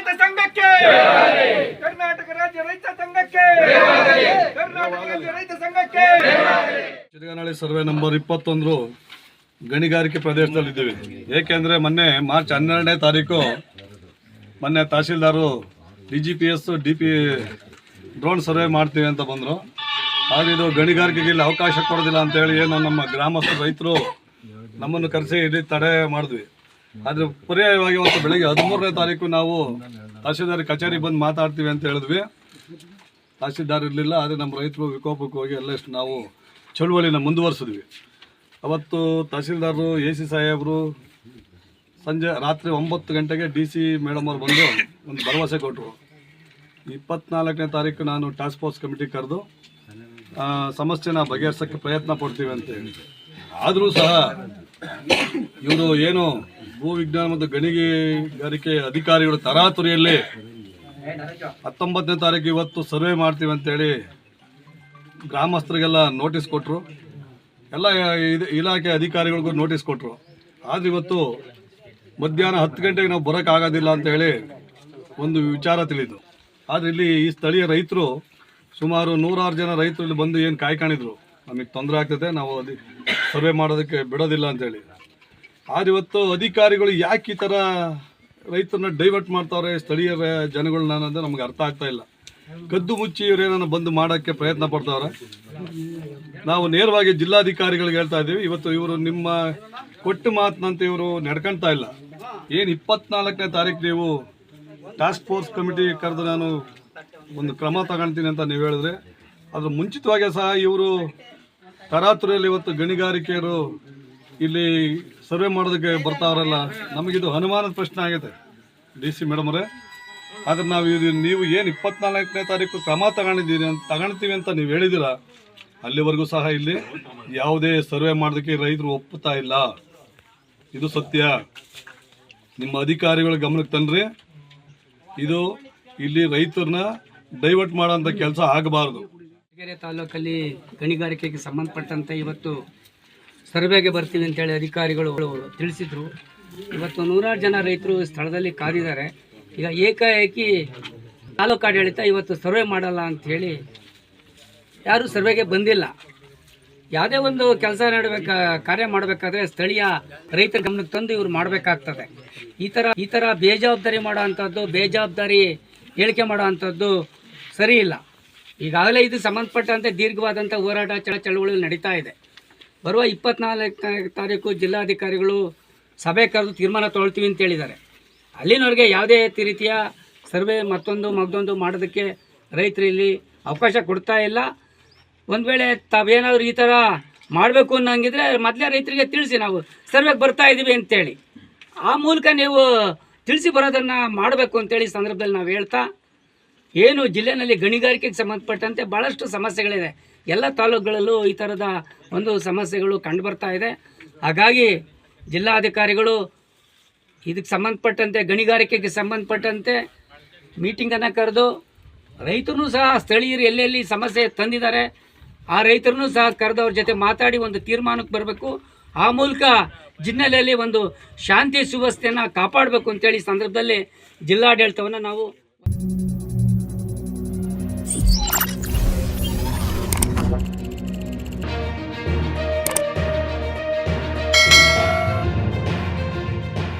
ರೈತ ಸಂಘಕ್ಕೆ. ಕರ್ನಾಟಕ ರಾಜ್ಯ ರೈತ ಸಂಘಕ್ಕೆ. ಕರ್ನಾಟಕ ರೈತ ಸಂಘಕ್ಕೆ. ಸರ್ವೆ ನಂಬರ್ ಇಪ್ಪತ್ತೊಂದು ಗಣಿಗಾರಿಕೆ ಪ್ರದೇಶದಲ್ಲಿದ್ದೀವಿ. ಏಕೆಂದರೆ ಮೊನ್ನೆ ಮಾರ್ಚ್ ಹನ್ನೆರಡನೇ ತಾರೀಕು ಮೊನ್ನೆ tahsildar D G P S, D P drone survey ಮಾಡ್ತೀವಿ ಅಂತ ಬಂದರು. ಆದರೆ ಇದು ಗಣಿಗಾರಿಕೆಗೆ ಇಲ್ಲಿ ಅವಕಾಶ ಕೊಡೋದಿಲ್ಲ ಅಂತೇಳಿ ಏನು ನಮ್ಮ ಗ್ರಾಮಸ್ಥ ರೈತರು ನಮ್ಮನ್ನು ಕರೆಸಿ ಇಲ್ಲಿ ತಡೆ ಮಾಡಿದ್ವಿ. ಆದರೆ ಪರ್ಯಾಯವಾಗಿ ಇವತ್ತು ಬೆಳಗ್ಗೆ ಹದಿಮೂರನೇ ತಾರೀಕು ನಾವು ತಹಸೀಲ್ದಾರ್ ಕಚೇರಿ ಬಂದು ಮಾತಾಡ್ತೀವಿ ಅಂತ ಹೇಳಿದ್ವಿ. ತಹಸೀಲ್ದಾರ್ ಇರಲಿಲ್ಲ, ಆದರೆ ನಮ್ಮ ರೈತರು ವಿಕೋಪಕ್ಕೆ ಹೋಗಿ ಎಲ್ಲ ಎಷ್ಟು ನಾವು ಚಳುವಳಿನ ಮುಂದುವರಿಸಿದ್ವಿ. ಅವತ್ತು ತಹಶೀಲ್ದಾರರು, ಎ ಸಿ ಸಾಹೇಬರು ಸಂಜೆ ರಾತ್ರಿ ಒಂಬತ್ತು ಗಂಟೆಗೆ ಡಿ ಸಿ ಮೇಡಮ್ ಅವ್ರು ಬಂದು ಒಂದು ಭರವಸೆ ಕೊಟ್ಟರು ಇಪ್ಪತ್ನಾಲ್ಕನೇ ತಾರೀಕು ನಾನು ಟಾಸ್ಕ್ ಫೋರ್ಸ್ ಕಮಿಟಿ ಕರೆದು ಸಮಸ್ಯೆನ ಬಗೆಹರಿಸೋಕ್ಕೆ ಪ್ರಯತ್ನ ಪಡ್ತೀವಿ ಅಂತ ಹೇಳಿ ಆದರೂ ಸಹ ಇವರು ಏನು ಭೂ ವಿಜ್ಞಾನ ಮತ್ತು ಗಣಿಗಾರಿಕೆ ಅಧಿಕಾರಿಗಳು ತರಾತುರಿಯಲ್ಲಿ ಹತ್ತೊಂಬತ್ತನೇ ತಾರೀಕು ಇವತ್ತು ಸರ್ವೆ ಮಾಡ್ತೀವಿ ಅಂತೇಳಿ ಗ್ರಾಮಸ್ಥರಿಗೆಲ್ಲ ನೋಟಿಸ್ ಕೊಟ್ಟರು ಎಲ್ಲ ಇಲಾಖೆ ಅಧಿಕಾರಿಗಳಿಗೂ ನೋಟಿಸ್ ಕೊಟ್ಟರು ಆದರೆ ಇವತ್ತು ಮಧ್ಯಾಹ್ನ ಹತ್ತು ಗಂಟೆಗೆ ನಾವು ಬರೋಕ್ಕಾಗೋದಿಲ್ಲ ಅಂತ ಹೇಳಿ ಒಂದು ವಿಚಾರ ತಿಳಿದು. ಆದರೆ ಇಲ್ಲಿ ಈ ಸ್ಥಳೀಯ ರೈತರು ಸುಮಾರು ನೂರಾರು ಜನ ರೈತರು ಇಲ್ಲಿ ಬಂದು ಏನು ಕಾಯ್ಕೊಂಡಿದ್ರು ನಮಗೆ ತೊಂದರೆ ಆಗ್ತದೆ, ನಾವು ಸರ್ವೆ ಮಾಡೋದಕ್ಕೆ ಬಿಡೋದಿಲ್ಲ ಅಂತೇಳಿ ಆದ್ರೆ ಇವತ್ತು ಅಧಿಕಾರಿಗಳು ಯಾಕೆ ಈ ಥರ ರೈತರನ್ನ ಡೈವರ್ಟ್ ಮಾಡ್ತಾವ್ರೆ ಸ್ಥಳೀಯ ಜನಗಳನ್ನ ಅನ್ನೋದು ನಮ್ಗೆ ಅರ್ಥ ಆಗ್ತಾ ಇಲ್ಲ. ಕದ್ದು ಮುಚ್ಚಿ ಇವರೇನೋ ಬಂದು ಮಾಡೋಕ್ಕೆ ಪ್ರಯತ್ನ ಪಡ್ತಾವ್ರೆ? ನಾವು ನೇರವಾಗಿ ಜಿಲ್ಲಾಧಿಕಾರಿಗಳಿಗೆ ಹೇಳ್ತಾ ಇದ್ದೀವಿ, ಇವತ್ತು ಇವರು ನಿಮ್ಮ ಕೊಟ್ಟು ಮಾತಿನಂತೆ ಇವರು ನಡ್ಕೊಳ್ತಾ ಇಲ್ಲ. ಏನು ಇಪ್ಪತ್ನಾಲ್ಕನೇ ತಾರೀಕು ನೀವು ಟಾಸ್ಕ್ ಫೋರ್ಸ್ ಕಮಿಟಿ ಕರೆದು ನಾನು ಒಂದು ಕ್ರಮ ತಗೊಳ್ತೀನಿ ಅಂತ ನೀವು ಹೇಳಿದ್ರೆ, ಅದ್ರ ಮುಂಚಿತವಾಗಿ ಸಹ ಇವರು ತರಾತುರಿಯಲ್ಲಿ ಇವತ್ತು ಗಣಿಗಾರಿಕೆಯರು ಇಲ್ಲಿ ಸರ್ವೆ ಮಾಡೋದಕ್ಕೆ ಬರ್ತಾವ್ರಲ್ಲ, ನಮಗಿದು ಹನುಮಾನದ ಪ್ರಶ್ನೆ ಆಗೈತೆ. ಡಿ ಸಿ ಮೇಡಮ್ ಅವರೇ, ಆದ್ರೆ ನಾವು ಇದು ನೀವು ಏನು ಇಪ್ಪತ್ನಾಲ್ಕನೇ ತಾರೀಕು ಕ್ರಮ ತಗೊಂಡಿದ್ದೀರಿ ಅಂತ ತಗೊಳ್ತೀವಿ ಅಂತ ನೀವು ಹೇಳಿದಿರ ಅಲ್ಲಿವರೆಗೂ ಸಹ ಇಲ್ಲಿ ಯಾವುದೇ ಸರ್ವೆ ಮಾಡೋದಕ್ಕೆ ರೈತರು ಒಪ್ಪುತ್ತಾ ಇಲ್ಲ. ಇದು ಸತ್ಯ. ನಿಮ್ಮ ಅಧಿಕಾರಿಗಳ ಗಮನಕ್ಕೆ ತನ್ರಿ ಇದು ಇಲ್ಲಿ ರೈತರನ್ನ ಡೈವರ್ಟ್ ಮಾಡೋಂಥ ಕೆಲಸ ಆಗಬಾರ್ದು. ತಾಲೂಕಲ್ಲಿ ಗಣಿಗಾರಿಕೆಗೆ ಸಂಬಂಧಪಟ್ಟಂತೆ ಇವತ್ತು ಸರ್ವೆಗೆ ಬರ್ತೀವಿ ಅಂತೇಳಿ ಅಧಿಕಾರಿಗಳು ತಿಳಿಸಿದರು. ಇವತ್ತು ನೂರಾರು ಜನ ರೈತರು ಸ್ಥಳದಲ್ಲಿ ಕಾದಿದ್ದಾರೆ. ಈಗ ಏಕಾಏಕಿ ತಾಲೂಕು ಆಡಳಿತ ಇವತ್ತು ಸರ್ವೆ ಮಾಡಲ್ಲ ಅಂತ ಹೇಳಿ ಯಾರೂ ಸರ್ವೆಗೆ ಬಂದಿಲ್ಲ. ಯಾವುದೇ ಒಂದು ಕೆಲಸ ನಡಬೇಕ, ಕಾರ್ಯ ಮಾಡಬೇಕಾದ್ರೆ ಸ್ಥಳೀಯ ರೈತರ ಗಮನಕ್ಕೆ ತಂದು ಇವ್ರು ಮಾಡಬೇಕಾಗ್ತದೆ. ಈ ಥರ ಈ ಥರ ಬೇಜವಾಬ್ದಾರಿ ಮಾಡೋ ಅಂಥದ್ದು ಬೇಜವಾಬ್ದಾರಿ ಹೇಳಿಕೆ ಮಾಡೋ ಅಂಥದ್ದು ಸರಿ ಇಲ್ಲ. ಈಗಾಗಲೇ ಇದು ಸಂಬಂಧಪಟ್ಟಂತೆ ದೀರ್ಘವಾದಂಥ ಹೋರಾಟ ಚಳ ಚಳವಳಿ ನಡೀತಾ ಇದೆ. ಬರುವ ಇಪ್ಪತ್ನಾಲ್ಕನೇ ತಾರೀಕು ಜಿಲ್ಲಾಧಿಕಾರಿಗಳು ಸಭೆ ಕರೆದು ತೀರ್ಮಾನ ತೊಗೊಳ್ತೀವಿ ಅಂತ ಹೇಳಿದ್ದಾರೆ. ಅಲ್ಲಿನವರೆಗೆ ಯಾವುದೇ ರೀತಿಯ ಸರ್ವೆ ಮತ್ತೊಂದು ಮಗದೊಂದು ಮಾಡೋದಕ್ಕೆ ರೈತರು ಇಲ್ಲಿ ಅವಕಾಶ ಕೊಡ್ತಾ ಇಲ್ಲ. ಒಂದು ವೇಳೆ ತಾವೇನಾದರೂ ಈ ಥರ ಮಾಡಬೇಕು ಅನ್ನಂಗಿದ್ರೆ ಮೊದಲೇ ರೈತರಿಗೆ ತಿಳಿಸಿ ನಾವು ಸರ್ವೆಗೆ ಬರ್ತಾ ಇದ್ದೀವಿ ಅಂತೇಳಿ. ಆ ಮೂಲಕ ನೀವು ತಿಳಿಸಿ ಬರೋದನ್ನು ಮಾಡಬೇಕು ಅಂತೇಳಿ ಸಂದರ್ಭದಲ್ಲಿ ನಾವು ಹೇಳ್ತಾ ಏನು ಜಿಲ್ಲೆನಲ್ಲಿ ಗಣಿಗಾರಿಕೆಗೆ ಸಂಬಂಧಪಟ್ಟಂತೆ ಭಾಳಷ್ಟು ಸಮಸ್ಯೆಗಳಿದೆ. ಎಲ್ಲ ತಾಲೂಕುಗಳಲ್ಲೂ ಈ ಥರದ ಒಂದು ಸಮಸ್ಯೆಗಳು ಕಂಡುಬರ್ತಾ ಇದೆ. ಹಾಗಾಗಿ ಜಿಲ್ಲಾಧಿಕಾರಿಗಳು ಇದಕ್ಕೆ ಸಂಬಂಧಪಟ್ಟಂತೆ, ಗಣಿಗಾರಿಕೆಗೆ ಸಂಬಂಧಪಟ್ಟಂತೆ ಮೀಟಿಂಗನ್ನು ಕರೆದು ರೈತರು ಸಹ ಸ್ಥಳೀಯರು ಎಲ್ಲೆಲ್ಲಿ ಸಮಸ್ಯೆ ತಂದಿದ್ದಾರೆ, ಆ ರೈತರನ್ನು ಸಹ ಕರೆದವ್ರ ಜೊತೆ ಮಾತಾಡಿ ಒಂದು ತೀರ್ಮಾನಕ್ಕೆ ಬರಬೇಕು. ಆ ಮೂಲಕ ಜಿಲ್ಲೆಯಲ್ಲಿ ಒಂದು ಶಾಂತಿ ಸುವ್ಯವಸ್ಥೆಯನ್ನು ಕಾಪಾಡಬೇಕು ಅಂತೇಳಿ ಸಂದರ್ಭದಲ್ಲಿ ಜಿಲ್ಲಾಡಳಿತವನ್ನು ನಾವು